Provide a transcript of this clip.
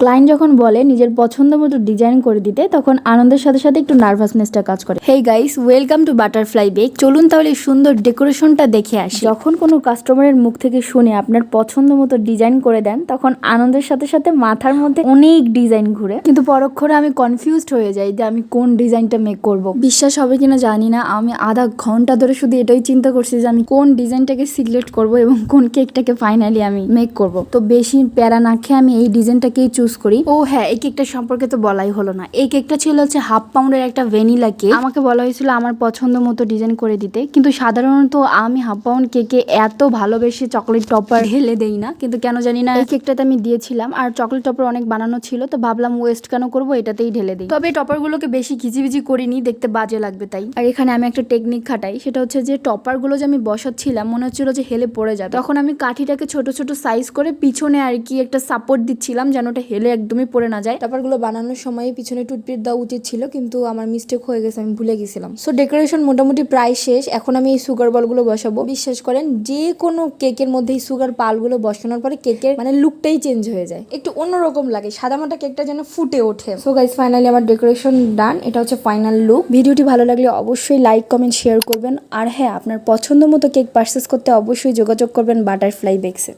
Client যখন বলে নিজের পছন্দ মতো ডিজাইন করে দিতে তখন আনন্দের সাথে সাথে একটু নার্ভাসনেসটা কাজ করে। Hey guys welcome to butterfly bake চলুন তাহলে সুন্দর ডেকোরেশনটা দেখে আসি। যখন কোনো কাস্টমারের মুখ থেকে শুনে আপনার পছন্দ মতো ডিজাইন করে দেন তখন আনন্দের সাথে সাথে মাথার মধ্যে অনেক ডিজাইন ঘুরে। কিন্তু পরক্ষণে আমি কনফিউজড হয়ে যাই যে আমি কোন ডিজাইনটা মেক করব। বিশ্বাস হবে কিনা জানি না আমি আধা ঘণ্টা ধরে শুধু এটাই চিন্তা করছি যে আমি কোন ডিজাইনটাকে সিলেক্ট করব এবং কোন কেকটাকে ফাইনালি আমি মেক করব। তো বেশি প্যারা না খেয়ে আমি এই ডিজাইনটাকেই চুজ করি। ও হ্যাঁ এই কেকটা সম্পর্কে তো বলাই হলো না। এই কেকটা ছিল হচ্ছে হাফ পাউন্ডের একটা ভ্যানিলা কেক আমাকে বলা হয়েছিল আমার পছন্দ মতো ডিজাইন করে দিতে। কিন্তু সাধারণত আমি হাফ পাউন্ড কেকে এত ভালোবেসে চকলেট টপার ঢেলে দেই না। কিন্তু কেন জানি না, এই কেকটাতে আমি দিয়েছিলাম। আর চকলেট টপার অনেক বানানো ছিল, তো ভাবলাম ওয়েস্ট কেন করব, এটাতেই ঢেলে দিই। তবে টপারগুলোকে বেশি ঘিচিবিচি করিনি, দেখতে বাজে লাগবে তাই। আর এখানে আমি একটা টেকনিক খাটাই, সেটা হচ্ছে যে টপারগুলো যে আমি বসাচ্ছিলাম, মনে হচ্ছিল যে হেলে পড়ে যাবে। তখন আমি কাঠিটাকে ছোট ছোট সাইজ করে পিছনে আর কি একটা সাপোর্ট দিচ্ছিলাম, যেন ওটা হেলে একদমই পড়ে না যায়। টপারগুলো বানানোর সময় পিছনে টুথপিট দেওয়া উচিত ছিল, কিন্তু আমার মিস্টেক হয়ে গেছে, আমি ভুলে গেছিলাম। সো ডেকোরেশন মোটামুটি প্রায় শেষ। এখন আমি এই সুগার বলগুলো বসাবো। বিশ্বাস করেন, যে কোনো কেকের মধ্যে এই সুগার পালগুলো বসানোর পরে কেকের মানে লুকটাই চেঞ্জ হয়ে যায়। একটু অন্যরকম লাগে সাদা সাদামাটা কেকটা যেন ফুটে ওঠে। সো গাইজ ফাইনালি আমার ডেকোরেশন ডান এটা হচ্ছে ফাইনাল লুক ভিডিওটি ভালো লাগলে অবশ্যই লাইক কমেন্ট শেয়ার করবেন। আর হ্যাঁ আপনার পছন্দ মতো কেক পারচেস করতে অবশ্যই যোগাযোগ করবেন বাটারফ্লাই বেক্সে